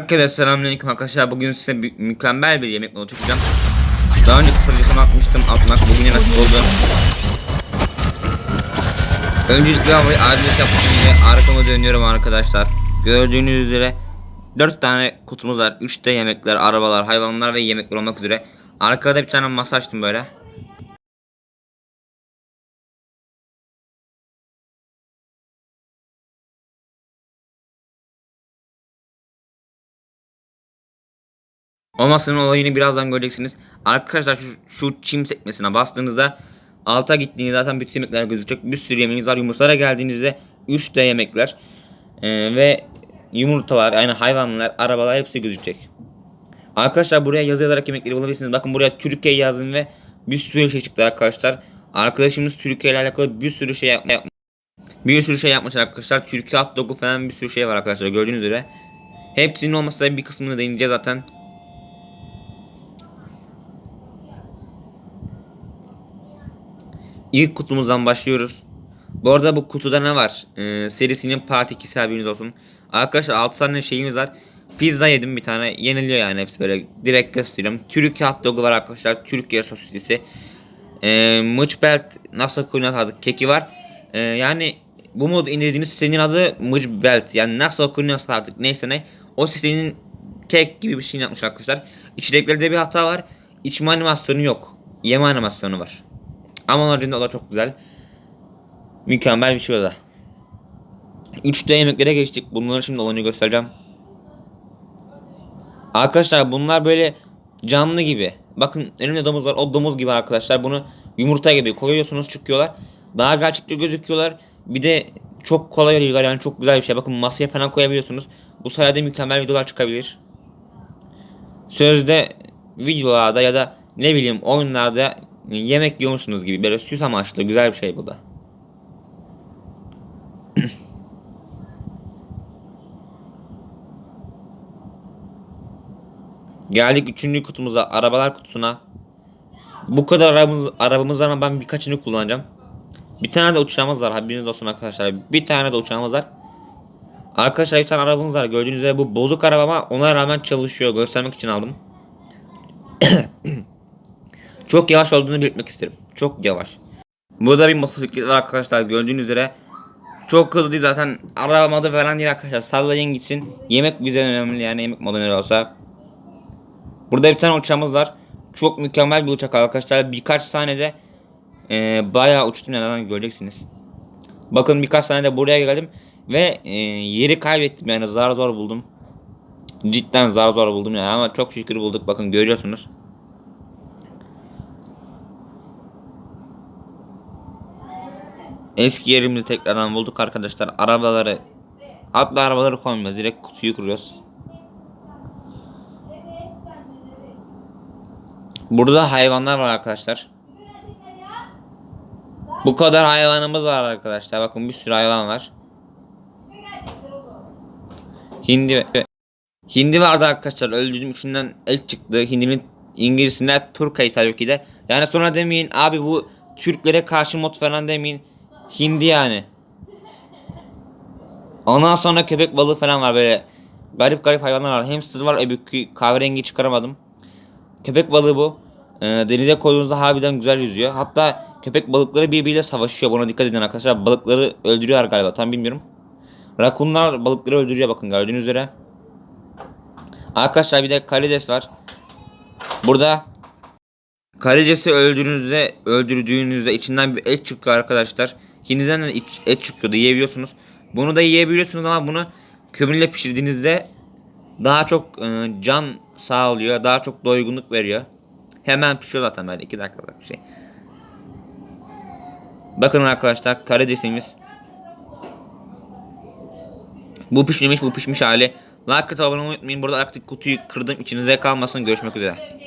Herkese selamünaleyküm arkadaşlar. Bugün size bir, mükemmel bir yemek modu çekeceğim. Daha önce kısa atmıştım atmak bugün nasip oldu. Öncelikle havayı adres yapmak diye arkama dönüyorum arkadaşlar. Gördüğünüz üzere 4 tane kutumuz var. 3 de yemekler, arabalar, hayvanlar ve yemekler olmak üzere. Arkada bir tane masa açtım böyle. O masanın olayını birazdan göreceksiniz. Arkadaşlar şu, şu çim sekmesine bastığınızda alta gittiğinizde zaten bütün yemekler gözükecek. Bir sürü yemeğimiz var. Yumurtalara geldiğinizde 3 de yemekler Ee, ve yumurtalar yani hayvanlar, arabalar hepsi gözükecek. Arkadaşlar buraya yazı yazarak yemekleri bulabilirsiniz. Bakın buraya Türkiye yazdım ve bir sürü şey çıktı arkadaşlar. Arkadaşımız Türkiye ile alakalı bir sürü şey yapma. Bir sürü şey yapmış arkadaşlar. Türkiye hot dog'u falan bir sürü şey var arkadaşlar gördüğünüz üzere. Hepsinin olmasa da bir kısmını değineceğiz zaten. İlk kutumuzdan başlıyoruz. Bu arada bu kutuda ne var? Ee, serisinin part 2'si haberiniz olsun. Arkadaşlar 6 tane şeyimiz var. Pizza yedim bir tane. Yeniliyor yani hepsi böyle. Direkt gösteriyorum. Türkiye hot dog'u var arkadaşlar. Türkiye sosislisi. Ee, Mıçbelt nasıl koyulan adı keki var. Ee, yani bu mod indirdiğiniz sitenin adı Mıçbelt. Yani nasıl artık neyse ne. O sitenin kek gibi bir şey yapmış arkadaşlar. İçeriklerde bir hata var. İçme animasyonu yok. Yeme animasyonu var. Ama onun haricinde o da çok güzel. Mükemmel bir şey o da. 3D yemeklere geçtik. Bunları şimdi olanı göstereceğim. Arkadaşlar bunlar böyle canlı gibi. Bakın elimde domuz var. O domuz gibi arkadaşlar. Bunu yumurta gibi koyuyorsunuz çıkıyorlar. Daha gerçekçi gözüküyorlar. Bir de çok kolay oluyorlar yani çok güzel bir şey. Bakın masaya falan koyabiliyorsunuz. Bu sayede mükemmel videolar çıkabilir. Sözde videolarda ya da ne bileyim oyunlarda yemek yiyormuşsunuz gibi böyle süs amaçlı güzel bir şey bu da. Geldik üçüncü kutumuza arabalar kutusuna. Bu kadar arabamız, arabamız var ama ben birkaçını kullanacağım. Bir tane de uçağımız var haberiniz olsun arkadaşlar. Bir tane de uçağımız var. Arkadaşlar bir tane arabamız var gördüğünüz üzere bu bozuk araba ama ona rağmen çalışıyor göstermek için aldım. Çok yavaş olduğunu belirtmek isterim. Çok yavaş. Burada bir motosiklet var arkadaşlar gördüğünüz üzere. Çok hızlı değil zaten. Araba modu falan değil arkadaşlar. Sallayın gitsin. Yemek bize önemli yani yemek modu ne olsa. Burada bir tane uçağımız var. Çok mükemmel bir uçak arkadaşlar. Birkaç saniyede e, bayağı uçtum neden göreceksiniz. Bakın birkaç saniyede buraya geldim ve e, yeri kaybettim yani zar zor buldum. Cidden zar zor buldum yani ama çok şükür bulduk bakın görüyorsunuz. Eski yerimizi tekrardan bulduk arkadaşlar. Arabaları hatta arabaları koymuyoruz. Direkt kutuyu kuruyoruz. Burada hayvanlar var arkadaşlar. Bu kadar hayvanımız var arkadaşlar. Bakın bir sürü hayvan var. Hindi Hindi vardı arkadaşlar. Öldürdüm üçünden el çıktı. Hindinin İngilizcesinde Turkay tabii ki de. Yani sonra demeyin abi bu Türklere karşı mod falan demeyin. Hindi yani. Ondan sonra köpek balığı falan var böyle. Garip garip hayvanlar var. Hamster var öbür kahverengi çıkaramadım. Köpek balığı bu. Ee, denize koyduğunuzda harbiden güzel yüzüyor. Hatta köpek balıkları birbiriyle savaşıyor. Buna dikkat edin arkadaşlar. Balıkları öldürüyorlar galiba. Tam bilmiyorum. Rakunlar balıkları öldürüyor bakın gördüğünüz üzere. Arkadaşlar bir de karides var. Burada karidesi öldürdüğünüzde öldürdüğünüzde içinden bir et çıkıyor arkadaşlar. Hindiden de iç- et çıkıyordu yiyebiliyorsunuz. Bunu da yiyebiliyorsunuz ama bunu kömürle pişirdiğinizde daha çok e, can sağlıyor. Daha çok doygunluk veriyor. Hemen pişiyor zaten böyle 2 dakikalık bir şey. Bakın arkadaşlar karidesimiz. Bu pişmemiş bu pişmiş hali. Like atıp abone olmayı unutmayın. Burada artık kutuyu kırdım. İçinize kalmasın. Görüşmek üzere.